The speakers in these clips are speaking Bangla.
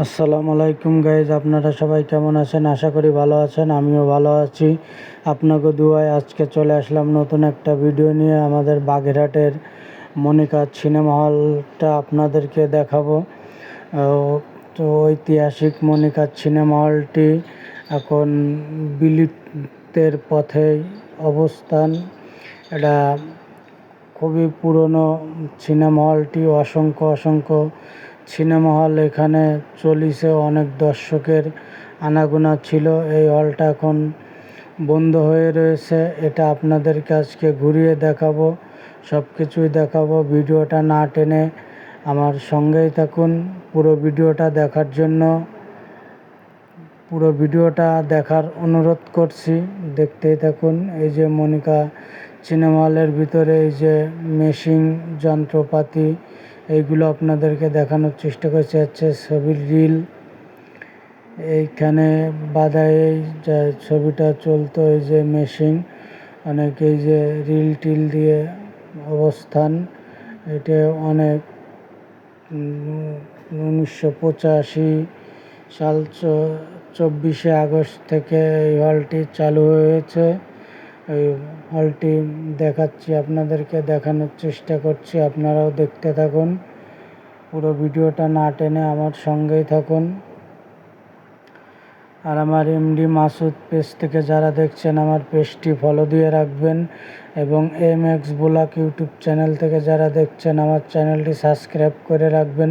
আসসালামু আলাইকুম গাইজ আপনারা সবাই কেমন আছেন? আশা করি ভালো আছেন, আমিও ভালো আছি। আপনাকে দুয়ায় আজকে চলে আসলাম নতুন একটা ভিডিও নিয়ে। আমাদের বাগেরহাটের মনিকা সিনেমা হলটা আপনাদেরকে দেখাবো। তো ঐতিহাসিক মনিকা সিনেমা হলটি এখন বিলুপ্তের পথেই অবস্থান। এটা খুবই পুরনো সিনেমা হলটি অসংখ্য অসংখ্য সিনেমা হল এখানে চলিছে, অনেক দর্শকের আনাগোনা ছিল। এই হলটা এখন বন্ধ হয়ে রয়েছে। এটা আপনাদেরকে আজকে ঘুরিয়ে দেখাবো সব কিছুই দেখাবো। ভিডিওটা না টেনে আমার সঙ্গেই থাকুন পুরো ভিডিওটা দেখার জন্য। পুরো ভিডিওটা দেখার অনুরোধ করছি, দেখতেই থাকুন। এই যে মনিকা সিনেমা হলের ভিতরে এই যে মেশিন, যন্ত্রপাতি এইগুলো আপনাদেরকে দেখানোর চেষ্টা করছি। হচ্ছে ছবির রিল এইখানে বাধাই যে ছবিটা চলতো, এই যে মেশিন অনেক এই যে রিল টিল দিয়ে অবস্থান, এটা অনেক উনিশশো পঁচাশি সাল চব্বিশে আগস্ট থেকে এই হলটি চালু হয়েছে। এই হলটি দেখাচ্ছি, আপনাদেরকে দেখানোর চেষ্টা করছি, আপনারাও দেখতে থাকুন। পুরো ভিডিওটা না টেনে আমার সঙ্গেই থাকুন। আর আমার এমডি মাসুদ পেজ থেকে যারা দেখছেন, আমার পেজটি ফলো দিয়ে রাখবেন। এবং M X blog YouTube channel থেকে যারা দেখছেন, আমার চ্যানেলটি সাবস্ক্রাইব করে রাখবেন।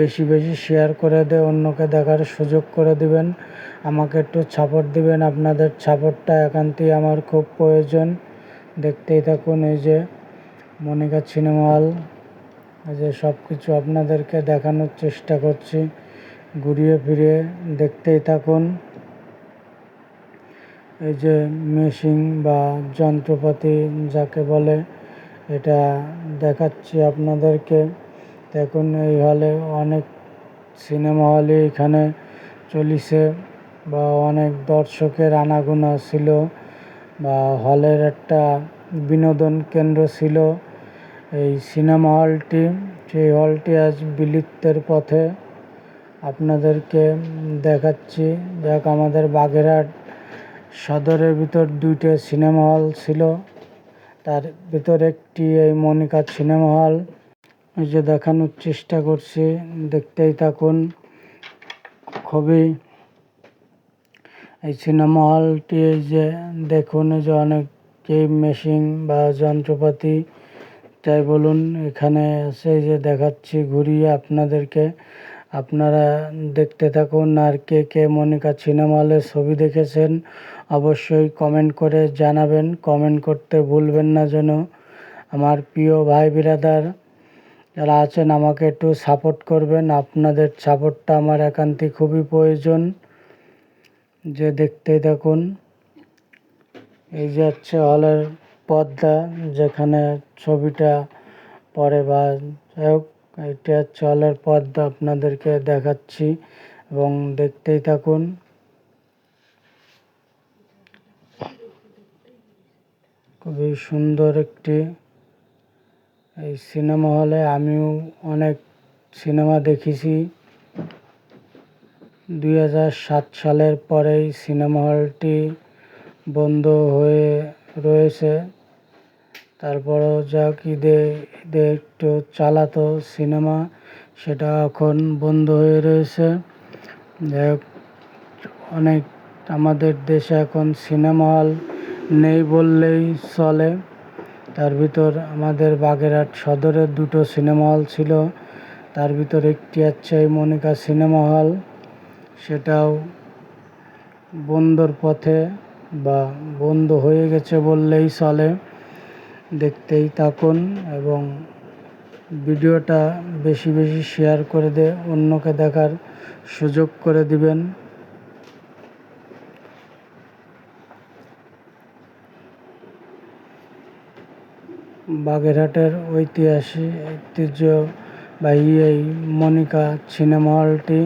বেশি বেশি শেয়ার করে দিয়ে অন্যকে দেখার সুযোগ করে দিবেন। আমাকে একটু সাপোর্ট দিবেন, আপনাদের সাপোর্টটা একান্তই আমার খুব প্রয়োজন। দেখতেই থাকুন, এই যে মনিকা সিনেমা হল এই যে সব কিছু আপনাদেরকে দেখানোর চেষ্টা করছি। ঘুরিয়ে ফিরিয়ে দেখতেই থাকুন। এই যে মেশিন বা যন্ত্রপাতি যাকে বলে, এটা দেখাচ্ছি আপনাদেরকে। দেখুন, এই হলে অনেক সিনেমা হলে এখানে চলিছে বা অনেক দর্শকের আনাগোনা ছিল বা হলের একটা বিনোদন কেন্দ্র ছিল। এই সিনেমা হলটি, সেই হলটি আজ বিলুপ্তের পথে আপনাদেরকে দেখাচ্ছি। দেখ, আমাদের বাগেরহাট সদরের ভিতর দুইটা সিনেমা হল ছিল। তার ভিতর একটি এই মনিকা সিনেমা হল। এই যে দেখানোর চেষ্টা করছি, দেখতেই থাকুন। খুবই এই সিনেমা হলটি যে দেখুন যে অনেকই মেশিন বা যন্ত্রপাতি তাই বলুন, এখানে আছে যে দেখাচ্ছি, ঘুরিয়ে আপনাদেরকে আপনারা দেখতে থাকুন আর কে কে মনিকা সিনেমা হলের ছবি দেখেছেন, অবশ্যই কমেন্ট করে জানাবেন। কমেন্ট করতে ভুলবেন না যেন। আমার প্রিয় ভাই বিরাদার, যারা আছেন আমাকে একটু সাপোর্ট করবেন। আপনাদের সাপোর্টটা আমার একান্তই খুবই প্রয়োজন। যে দেখতেই দেখুন এই যে হচ্ছে হলের পর্দা যেখানে ছবিটা পরে বা যাই হোক এটা হলের পর্দা আপনাদেরকে দেখাচ্ছি এবং দেখতেই থাকুন। খুবই সুন্দর একটি এই সিনেমা হলে আমিও অনেক সিনেমা দেখেছি। দুই সালের পরেই সিনেমা হলটি বন্ধ হয়ে রয়েছে। তারপরেও যাক, ঈদে ঈদে একটু চালাতো সিনেমা, সেটা এখন বন্ধ হয়ে রয়েছে। যাই হোক, অনেক আমাদের দেশে এখন সিনেমা হল নেই বললেই চলে। তার ভিতর আমাদের বাগেরহাট সদরের দুটো সিনেমা হল ছিল। তার ভিতর একটি হচ্ছে এই মনিকা সিনেমা হল। সেটাও বন্ধর পথে বা বন্ধ হয়ে গেছে বললেই চলে। দেখতেই থাকুন এবং ভিডিওটা বেশি বেশি শেয়ার করে দিয়ে অন্যকে দেখার সুযোগ করে দিবেন। বাগেরহাটের ঐতিহাসিক ঐতিহ্যবাহী এই মনিকা সিনেমা হলটি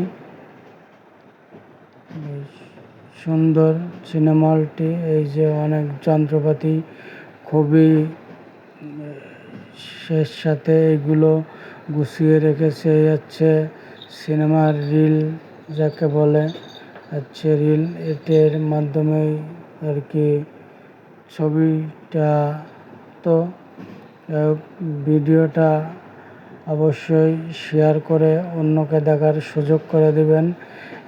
সুন্দর সিনেমা হলটি, এই যে অনেক যন্ত্রপাতি, খুবই শেষ সাথে এগুলো গুছিয়ে রেখেছে হচ্ছে সিনেমার রিল, যাকে বলে হচ্ছে রিল এটের মাধ্যমেই আর কি ছবিটা। তো ভিডিওটা অবশ্যই শেয়ার করে অন্যকে দেখার সুযোগ করে দেবেন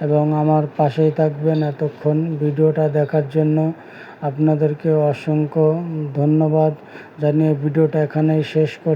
এবং আমার পাশেই থাকবেন এতক্ষণ ভিডিওটা দেখার জন্য। আপনাদেরকে অসংখ্য ধন্যবাদ। জানিয়ে ভিডিওটা এখানেই শেষ কর